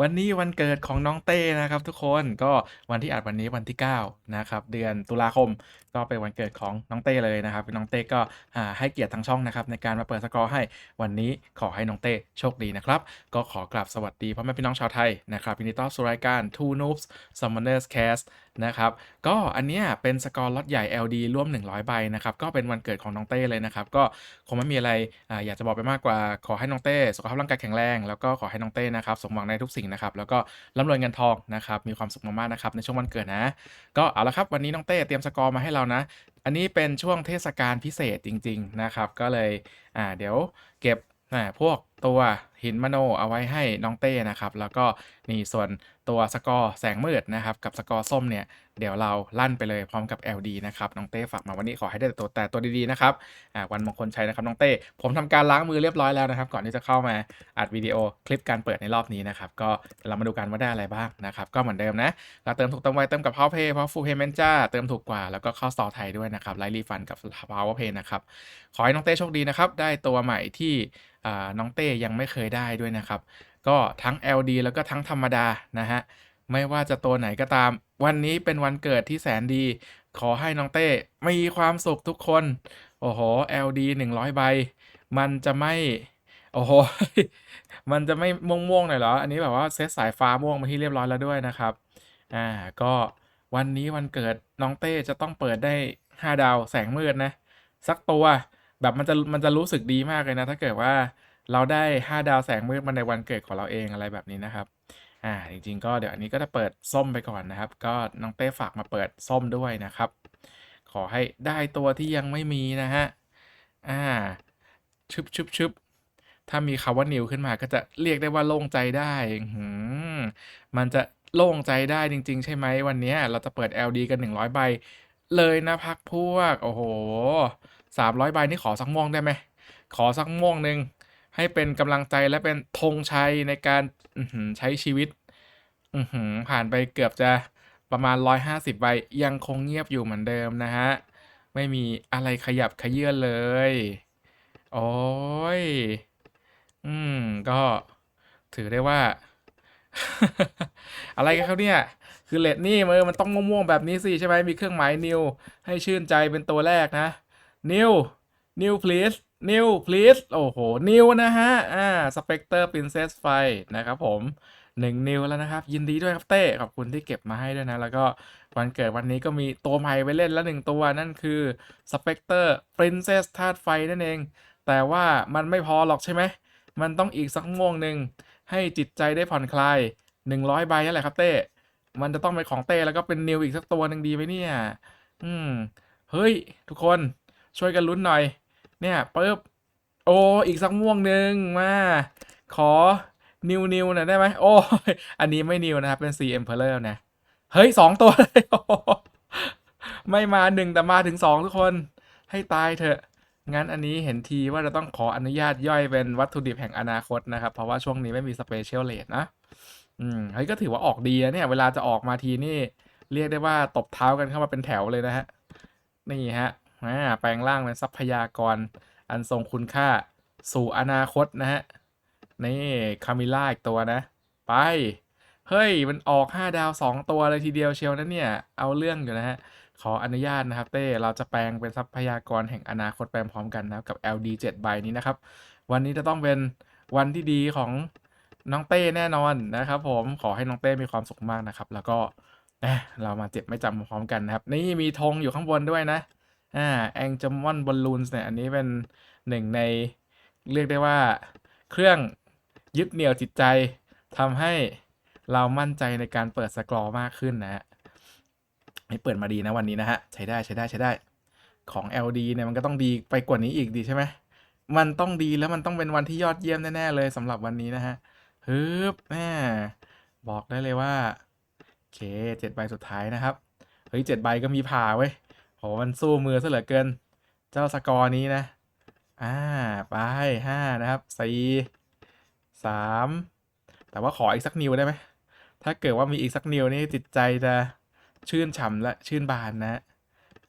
วันนี้วันเกิดของน้องเต้นะครับทุกคนก็วันที่อัดวันนี้วันที่9นะครับเดือนตุลาคมก็เป็นวันเกิดของน้องเต้เลยนะครับน้องเต้ก็ให้เกียรติทางช่องนะครับในการมาเปิดสกอร์ให้วันนี้ขอให้น้องเต้โชคดีนะครับ ก็ขอกราบสวัสดีพ่อแม่พี่น้องชาวไทยนะครับยินดีต้อนรับสู่รายการ Two Noobs Summoners Cast นะครับ ก็อันเนี้ยเป็นสกอร์ล็อตใหญ่ LD ร่วม 100 ใบนะครับ ก็เป็นวันเกิดของน้องเต้เลยนะครับ ก็คงไม่มีอะไรออยากจะบอกไปมากกว่าขอให้น้องเต้สุขภาพร่างกายแข็งแรง แล้วก็ขอให้น้องเต้นะครับสมหวังในทุกสิ่งนะครับ แล้วก็ร่ำรวยเงินทองนะครับ มีความสุขมากๆนะครับในช่วงวันเกิดนะ ก็เอาละครับวันนี้น้องเต้เตรียมสกอร์มาให้เรานะ อันนี้เป็นช่วงเทศกาลพิเศษจริง ๆนะครับ ก็เลยอ่าเดี๋ยวเก็บอ่าพวกตัวหินมโนเอาไว้ให้น้องเต้นะครับ แล้วก็นี่ส่วนตัวสกอร์แสงมืดนะครับ กับสกอร์ส้มเนี่ย เดี๋ยวเราลั่นไปเลยพร้อมกับ LD นะครับ น้องเต้ฝากมาวันนี้ขอให้ได้แต่ตัวแต่ตัวดีๆนะครับวันมงคลชัยนะครับน้องเต้ ผมทำการล้างมือเรียบร้อยแล้วนะครับ ก่อนที่จะเข้ามาอัดวิดีโอคลิปการเปิดในรอบนี้นะครับ ก็เรามาดูกันว่าได้อะไรบ้างนะครับ ก็เหมือนเดิมนะเราเติมถูกเติมไวเติมกับ Power Pay เพราะ Full Payment จ้าเติมถูกกว่าแล้วก็เข้าสตอร์ไทยด้วยนะครับไลฟ์รีฟันกับ Power Pay นะครับขอให้น้องเต้โชคดีนะครับได้ตัวใหม่ที่น้องเต้ยังไม่เคยได้ด้วยนะครับ ก็ทั้ง LD แล้วก็ทั้งธรรมดานะฮะ ไม่ว่าจะตัวไหนก็ตาม วันนี้เป็นวันเกิดที่แสนดี ขอให้น้องเต้มีความสุขทุกคน โอ้โห LD 100 ใบ มันจะไม่ โอ้โห มันจะไม่ม่วงๆหน่อยเหรอ อันนี้แบบว่าเซตสายฟ้าม่วงมาที่เรียบร้อยแล้วด้วยนะครับ อ่า ก็วันนี้วันเกิดน้องเต้จะต้องเปิดได้ 5 ดาวแสงมืดนะ สักตัวแบบมันจะมันจะรู้สึกดีมากเลยนะ ถ้าเกิดว่า เราได้ 5 ดาวแสงมืดมาในวันเกิดของเราเองอะไรแบบนี้นะครับ อ่า จริง ๆ ก็เดี๋ยวอันนี้ก็จะเปิดส้มไปก่อนนะครับ ก็น้องเต้ฝากมาเปิดส้มด้วยนะครับ ขอให้ได้ตัวที่ยังไม่มีนะฮะ อ่า ชึบชึบชึบถ้ามีคำว่านิวขึ้นมาก็จะเรียกได้ว่าโล่งใจได้หือมันจะโล่งใจได้จริง ๆ ใช่ไหมวันนี้เราจะเปิด LD กัน 100 ใบ เลยนะพักพวก โอ้โห300 ใบนี่ขอสักม่วงได้ไหม ขอสักม่วงหนึ่ง ให้เป็นกำลังใจและเป็นธงชัยในการอใช้ชีวิตอืผ่านไปเกือบจะประมาณ 150ใบยังคงเงียบอยู่เหมือนเดิมนะฮะ ไม่มีอะไรขยับเขยื้อนเลย โอ้ย อืม ก็ถือได้ว่า อะไรกันครับเนี่ย คือเลดนี่มือมันต้องม่วงๆแบบนี้สิใช่ไหมมีเครื่องหมาย new ให้ชื่นใจเป็นตัวแรกนะ new new please new please โอ้โห new นะฮะ อ่า specter princess ไฟนะครับผมหนึ่งนิวแล้วนะครับ ยินดีด้วยครับเต้ ขอบคุณที่เก็บมาให้ด้วยนะ แล้วก็วันเกิดวันนี้ก็มีตัวใหม่ไปเล่นแล้วหนึ่งตัวนั่นคือ specter princess ธาตุไฟนั่นเอง แต่ว่ามันไม่พอหรอกใช่ไหม มันต้องอีกสักม่วงหนึ่งให้จิตใจได้ผ่อนคลาย 100 ใบนั่นแหละครับเต้ มันจะต้องเป็นของเต้แล้วก็เป็นนิวอีกสักตัวหนึ่งดีไหมเนี่ย อืม เฮ้ย ทุกคนช่วยกันลุ้นหน่อย เนี่ยปึ๊บโอ้อีกสักม่วงหนึ่งมา ขอนิวนิวหน่อยได้ไหมโอ้อันนี้ไม่นิวนะครับ เป็น C Emperor นะ เฮ้ยสองตัวเลยอ้โหไม่มาหนึ่งแต่มาถึงสองทุกคนให้ตายเถอะ งั้นอันนี้เห็นทีว่าจะต้องขออนุญาตย่อยเป็นวัตถุดิบแห่งอนาคตนะครับ เพราะว่าช่วงนี้ไม่มีสเปเชียลเลทนะ อืมเฮ้ยก็ถือว่าออกดีนะเนี่ย เวลาจะออกมาทีนี่ เรียกได้ว่าตบเท้ากันเข้ามาเป็นแถวเลยนะฮะ นี่ฮะ แปลงร่างเป็นทรัพยากรอันทรงคุณค่าสู่อนาคตนะฮะ นี่คามิล่าอีกตัวนะ ไป เฮ้ย มันออก 5 ดาว 2 ตัวเลยทีเดียวเชียวนะเนี่ย เอาเรื่องอยู่นะฮะ ขออนุญาตนะครับเต้ เราจะแปลงเป็นทรัพยากรแห่งอนาคตไปพร้อมกันนะครับกับ LD 7ใบนี้นะครับ วันนี้จะต้องเป็นวันที่ดีของน้องเต้แน่นอนนะครับผม ขอให้น้องเต้มีความสุขมากนะครับ แล้วก็เอ๊ะเรามาเจ็บไม่จำพร้อมกันนะครับ นี่มีธงอยู่ข้างบนด้วยนะ อ่าแองจมอนบอลลูนส์เนี่ยอันนี้เป็นหนึ่งในเรียกได้ว่าเครื่องยึดเหนี่ยวจิตใจทำให้เรามั่นใจในการเปิดสกรอมากขึ้นนะฮะให้เปิดมาดีนะวันนี้นะฮะ ใช้ได้ใช้ได้ใช้ได้ของ LD เนี่ยมันก็ต้องดีไปกว่านี้อีกดีใช่ไหมมันต้องดีแล้วมันต้องเป็นวันที่ยอดเยี่ยมแน่ ๆ เลยสำหรับวันนี้นะฮะฮึบแม่บอกได้เลยว่าโอเคเจ็ดใบสุดท้ายนะครับ เฮ้ยเจ็ดใบก็มีผ่าเว้ย มันสู้มือซะเหลือเกิน เจ้าสกอร์นี้นะ อ่า ไปห้านะครับสี่สามแต่ว่าขออีกสักนิวได้ไหม ถ้าเกิดว่ามีอีกสักนิวนี่จิตใจจะชื่นฉ่ำและชื่นบานนะ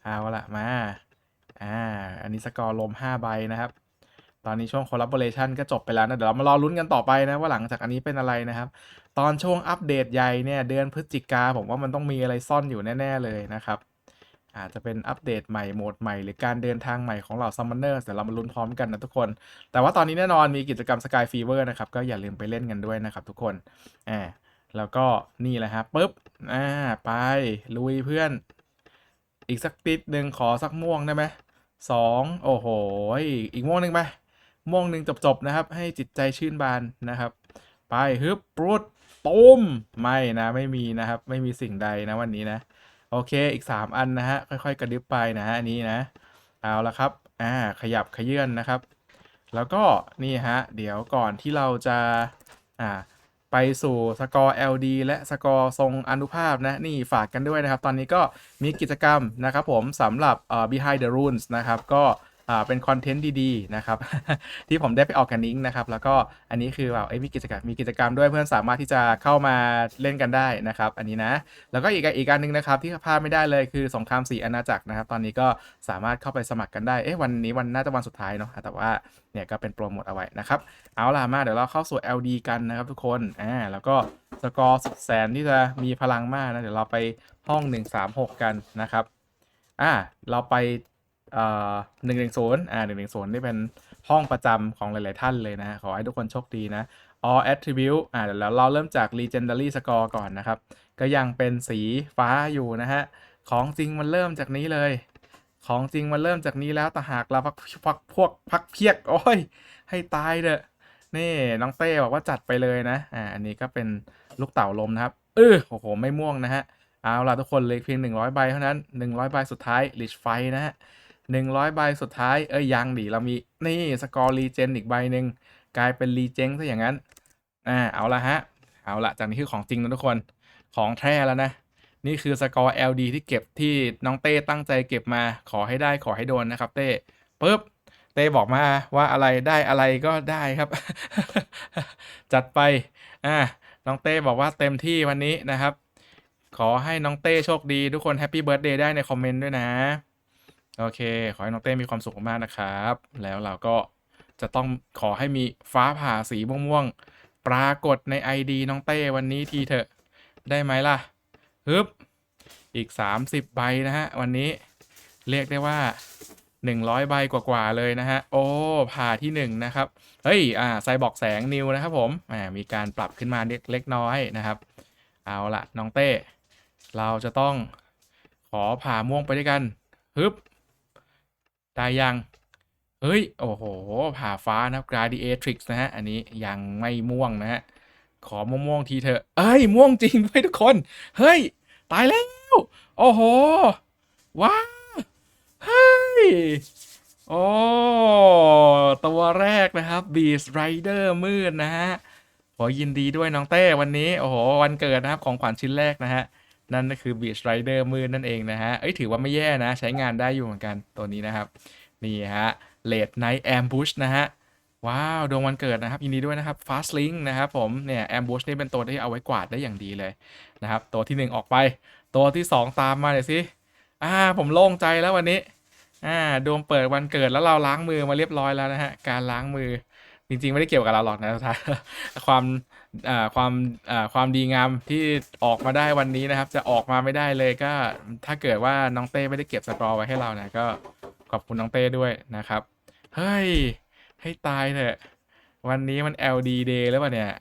เอาละมา อ่า อันนี้สกอร์ลมห้าใบนะครับ ตอนนี้ช่วง collaboration ก็จบไปแล้วนะ เดี๋ยวเรามารอลุ้นกันต่อไปนะว่าหลังจากอันนี้เป็นอะไรนะครับ ตอนช่วงอัปเดตใหญ่เนี่ยเดือนพฤศจิกาผมว่ามันต้องมีอะไรซ่อนอยู่แน่ ๆ เลยนะครับ อาจจะเป็นอัปเดตใหม่โหมดใหม่ หรือการเดินทางใหม่ของเหล่า Summoners เดี๋ยวเรามาลุ้นพร้อมกันนะทุกคน แต่ว่าตอนนี้แน่นอนมีกิจกรรม Sky Fever นะครับก็อย่าลืมไปเล่นกันด้วยนะครับทุกคนอ่าแล้วก็นี่แหละฮะปุ๊บอ่าไปลุยเพื่อน อีกสักติดหนึ่งขอสักม่วงได้ไหมสองโอ้โห อีกม่วงหนึ่งไปม่วงหนึ่งจบๆนะครับ ให้จิตใจชื่นบานนะครับ ไปฮึบปรุดตูมไม่นะไม่มีนะครับ ไม่มีสิ่งใดนะวันนี้นะ โอเคอีก 3 อันนะฮะค่อยๆ กระดึบไปนะฮะอันนี้นะ เอาละครับอ่าขยับขยื่นนะครับ แล้วก็นี่ฮะเดี๋ยวก่อนที่เราจะอ่าไปสู่สกอร์ LD และสกอร์ทรงอนุภาพนะนี่ฝากกันด้วยนะครับ ตอนนี้ก็มีกิจกรรมนะครับผมสำหรับเอ่อ behind the runes นะครับก็ อ่าเป็นคอนเทนต์ดีๆนะครับที่ผมได้ไปออกกันนิ้งนะครับแล้วก็อันนี้คือแบบเอ้ยมีกิจกรรมมีกิจกรรมด้วยเพื่อนสามารถที่จะเข้ามาเล่นกันได้นะครับ อันนี้นะ แล้วก็อีกอีกอันหนึ่งนะครับที่พลาดไม่ได้เลยคือสงครามสี่อาณาจักรนะครับ ตอนนี้ก็สามารถเข้าไปสมัครกันได้เอ๊ะวันนี้วันน่าจะวันสุดท้ายเนาะแต่ว่าเนี่ยก็เป็นโปรโมทเอาไว้นะครับเอาล่ะมาเดี๋ยวเราเข้าสู่ LD กันนะครับทุกคนอ่าแล้วก็สกอร์สุดแสนที่จะมีพลังมากนะเดี๋ยวเราไปห้อง 136 กันนะครับอ่าเราไป หนึ่งหนึ่งศูนย์อ่าหนึ่งหนึ่งศูนย์นี่เป็นห้องประจำของหลาย ๆ ท่านเลยนะ ขอให้ทุกคนโชคดีนะ all attribute อ่าเดี๋ยวเราเริ่มจาก legendary score ก่อนนะครับ ก็ยังเป็นสีฟ้าอยู่นะฮะ ของจริงมันเริ่มจากนี้เลย ของจริงมันเริ่มจากนี้แล้วแต่หากเราพักพักพวกพักเพียก โอ้ย ให้ตายเถอะนี่น้องเต้บอกว่าจัดไปเลยนะ อ่า อันนี้ก็เป็นลูกเต่าลมนะครับ เออโอ้โห ไม่ม่วงนะฮะ เอาล่ะทุกคนเลยเพียง 100 ใบเท่านั้น 100 ใบสุดท้ายลิชไฟนะฮะ 100ใบสุดท้าย เอ้ยยังดิเรามีนี่สกอร์รีเจนอีกใบหนึ่งกลายเป็นรีเจนซะอย่างนั้นอ่าเอาละฮะ เอาละจากนี้คือของจริงนะทุกคนของแท้แล้วนะ นี่คือสกอร์ LD ที่เก็บที่น้องเต้ตั้งใจเก็บมาขอให้ได้ขอให้โดนนะครับ เต้ปุ๊บเต้บอกมาว่าอะไรได้อะไรก็ได้ครับ จัดไปอ่าน้องเต้บอกว่าเต็มที่วันนี้นะครับ ขอให้น้องเต้โชคดีทุกคนแฮปปี้เบิร์ดเดย์ได้ในคอมเมนต์ด้วยนะ โอเค ขอให้น้องเต้มีความสุขมากๆนะครับ แล้วเราก็จะต้องขอให้มีฟ้าผ่าสีม่วงๆ ปรากฏใน ID น้องเต้วันนี้ทีเถอะ ได้ไหมล่ะฮึบ อีก 30 ใบนะฮะ วันนี้เรียกได้ว่า 100 ใบกว่าๆเลยนะฮะ โอ้ ผ่าที่ 1 นะครับ เฮ้ย อ่าไซบอกแสงนิวนะครับผม อ่า มีการปรับขึ้นมาเล็กเล็กน้อยนะครับ เอาละน้องเต้ เราจะต้องขอผ่าม่วงไปด้วยกันฮึบ ได้ยัง เฮ้ย โอ้โห ผ่าฟ้านะครับ Gladiatrix นะฮะ อันนี้ยังไม่ม่วงนะฮะ ขอม่วงๆทีเถอะ เอ้ย ม่วงจริงด้วยทุกคน เฮ้ย ตายแล้ว โอ้โห ว้า เฮ้ย โอ้ ตัวแรกนะครับ Beast Rider มืดนะฮะขอยินดีด้วยน้องเต้วันนี้ โอ้โห วันเกิดนะครับ ของขวัญชิ้นแรกนะฮะ นั่นก็คือ Beast Rider มืดนั่นเองนะฮะ เอ้ยถือว่าไม่แย่นะ ใช้งานได้อยู่เหมือนกันตัวนี้นะครับ นี่ฮะ Late Night Ambush นะฮะ ว้าว ดวงวันเกิดนะครับ ยินดีด้วยนะครับ Fast Link นะครับผม เนี่ย Ambush นี่เป็นตัวที่เอาไว้กวาดได้อย่างดีเลยนะครับ ตัวที่ 1 ออกไป ตัวที่ 2 ตามมาหน่อยสิ อ่า ผมโล่งใจแล้ววันนี้ อ่า ดวงเปิดวันเกิดแล้วเราล้างมือมาเรียบร้อยแล้วนะฮะ การล้างมือ จริง ๆ ไม่ได้เกี่ยวกับเราหรอกนะท้ายความ ความความดีงามที่ออกมาได้วันนี้นะครับ จะออกมาไม่ได้เลยก็ถ้าเกิดว่าน้องเต้ไม่ได้เก็บสกอร์ไว้ให้เรานะก็ขอบคุณน้องเต้ด้วยนะครับ เฮ้ย ให้ตายเถอะ วันนี้มัน LD Day แล้วป่ะเนี่ย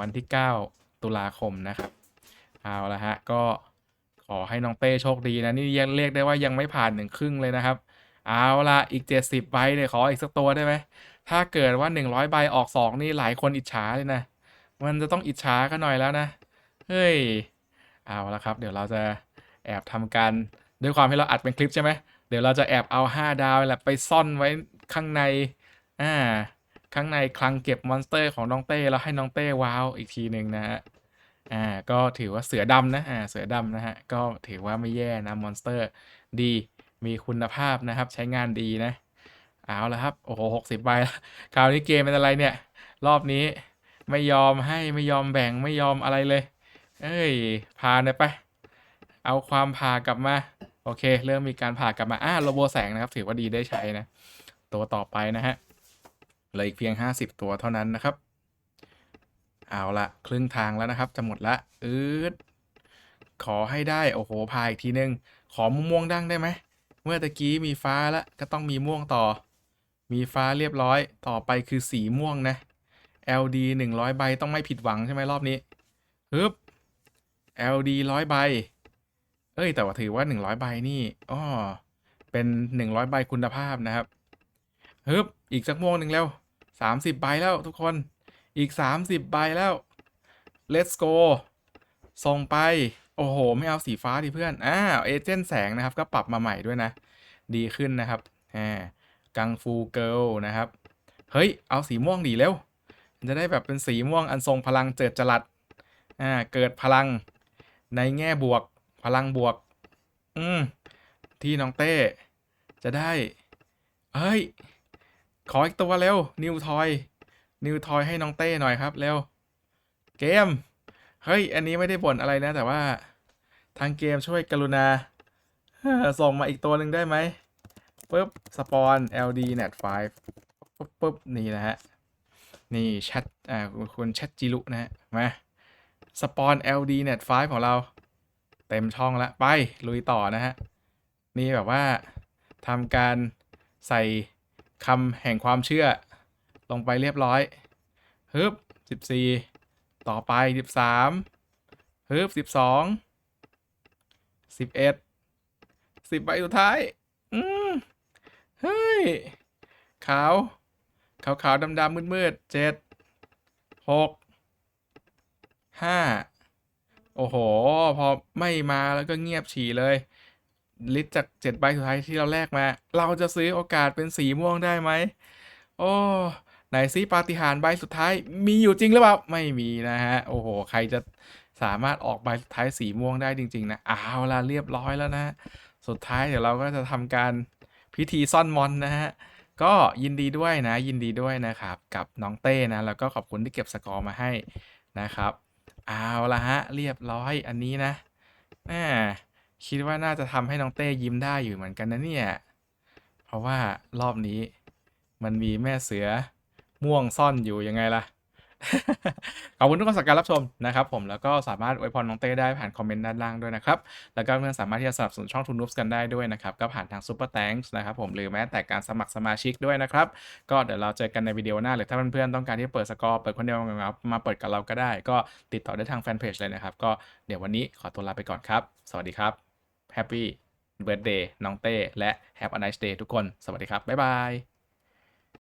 วันที่ 9 ตุลาคมนะครับ เอาละฮะ ก็ขอให้น้องเต้โชคดีนะ นี่ยังเรียกได้ว่ายังไม่ผ่านหนึ่งครึ่งเลยนะครับ เอาละอีก 70ใบเนี่ยขออีกสักตัวได้ไหม ถ้าเกิดว่า 100ใบออก 2 นี่หลายคนอิจฉาเลยนะ มันจะต้องอิจฉากันหน่อยแล้วนะ เฮ้ย เอาละครับ เดี๋ยวเราจะแอบทำการด้วยความที่เราอัดเป็นคลิปใช่ไหม เดี๋ยวเราจะแอบเอา 5 ดาวแหละไปซ่อนไว้ข้างใน อ่า ข้างในคลังเก็บมอนสเตอร์ของน้องเต้แล้วให้น้องเต้ว้าวอีกทีหนึ่งนะฮะ อ่า ก็ถือว่าเสือดำนะ อ่า เสือดำนะฮะ ก็ถือว่าไม่แย่นะมอนสเตอร์ดี มีคุณภาพนะครับ ใช้งานดีนะ เอาละครับ โอ้โหหกสิบใบแล้วคราวนี้เกมเป็นอะไรเนี่ย รอบนี้ ไม่ยอมให้ไม่ยอมแบ่งไม่ยอมอะไรเลย เอ้ยพาหน่ยไป เอาความพากลับมา โอเค เริ่มมีการผ่ากลับมาอ่าโลโบแสงนะครับถือว่าดีได้ใช้นะ ตัวต่อไปนะฮะเหลืออีกเพียง 50 ตัวเท่านั้นนะครับ เอาละครึ่งทางแล้วนะครับ จะหมดละอืดขอให้ได้ โอ้โห พาอีกทีนึง ขอม่วงดั้งได้ไหม เมื่อตะกี้มีฟ้าแล้วก็ต้องมีม่วงต่อ มีฟ้าเรียบร้อย ต่อไปคือสีม่วงนะ LD 100 ใบต้องไม่ผิดหวังใช่ไหมรอบนี้ฮึบ LD 100 ใบ เอ้ย แต่ว่าถือว่า 100 ใบนี่อ้อเป็น 100 ใบคุณภาพนะครับฮึบ อีกสักม่วงหนึ่งแล้ว 30 ใบแล้วทุกคน อีก 30 ใบแล้ว let's go ส่งไป โอ้โห ไม่เอาสีฟ้าดิเพื่อน อ้าวเอเจนต์แสงนะครับ ก็ปรับมาใหม่ด้วยนะ ดีขึ้นนะครับ อ่า กังฟูเกิลนะครับ เฮ้ย เอาสีม่วงดีเร็ว มันจะได้แบบเป็นสีม่วงอันทรงพลังเจิดจรัสอ่าเกิดพลังในแง่บวก พลังบวก อืมที่น้องเต้ จะได้ เฮ้ย ขออีกตัวเร็ว นิวทอย นิวทอยให้น้องเต้หน่อยครับเร็ว เกม เฮ้ย อันนี้ไม่ได้บ่นอะไรนะ แต่ว่า ทางเกมช่วยกรุณา ส่งมาอีกตัวหนึ่งได้ไหมปึ๊บ สปอน LD net 5ปึ๊บปึ๊บนี่นะฮะ นี่แชทอ่าคุณคุณแชทจิรุนะฮะมาสปอน LD net 5ของเรา เต็มช่องละไป ลุยต่อนะฮะ นี่แบบว่าทำการใส่คำแห่งความเชื่อ ลงไปเรียบร้อยฮึบสิบสี่ต่อไปสิบสามฮึบสิบสองสิบเอ็ดสิบใบสุดท้าย อืมเฮ้ยขาว ขาวขาวดำดำมืดมืดเจ็ดหกห้าโอ้โห พอไม่มาแล้วก็เงียบฉี่เลย ลิสต์จากเจ็ดใบสุดท้ายที่เราแลกมา เราจะซื้อโอกาสเป็นสีม่วงได้ไหม โอ้ไหนซิปาฏิหาริย์ใบสุดท้ายมีอยู่จริงหรือเปล่า ไม่มีนะฮะ โอ้โห ใครจะสามารถออกใบสุดท้ายสีม่วงได้จริง ๆ นะเอาละเรียบร้อยแล้วนะ สุดท้ายเดี๋ยวเราก็จะทำการพิธีซ่อนมอนนะฮะ ก็ยินดีด้วยนะ ยินดีด้วยนะครับ กับน้องเต้นะ แล้วก็ขอบคุณที่เก็บสกอร์มาให้นะครับ เอาละฮะ เรียบร้อยอันนี้นะแหมคิดว่าน่าจะทำให้น้องเต้ยิ้มได้อยู่เหมือนกันนะเนี่ย เพราะว่ารอบนี้มันมีแม่เสือม่วงซ่อนอยู่ยังไงล่ะ ขอบคุณทุกคนสักการรับชมนะครับผมแล้วก็สามารถอวยพรน้องเต้ได้ผ่านคอมเมนต์ด้านล่างด้วยนะครับ แล้วก็เพื่อนสามารถที่จะสนับสนุนช่องทูนูฟกันได้ด้วยนะครับ ก็ผ่านทางซูเปอร์แตงส์นะครับผมหรือแม้แต่การสมัครสมาชิกด้วยนะครับ ก็เดี๋ยวเราเจอกันในวิดีโอหน้า หรือถ้าเพื่อนๆต้องการที่จะเปิดสกอร์เปิดคนเดียวมาเปิดกับเราก็ได้ ก็ติดต่อได้ทางแฟนเพจเลยนะครับก็เดี๋ยววันนี้ขอตัวลาไปก่อนครับสวัสดีครับแฮปปี้เบิร์ดเดย์น้องเต้และ Have a nice day ทุกคนสวัสดีครับบ๊ายบาย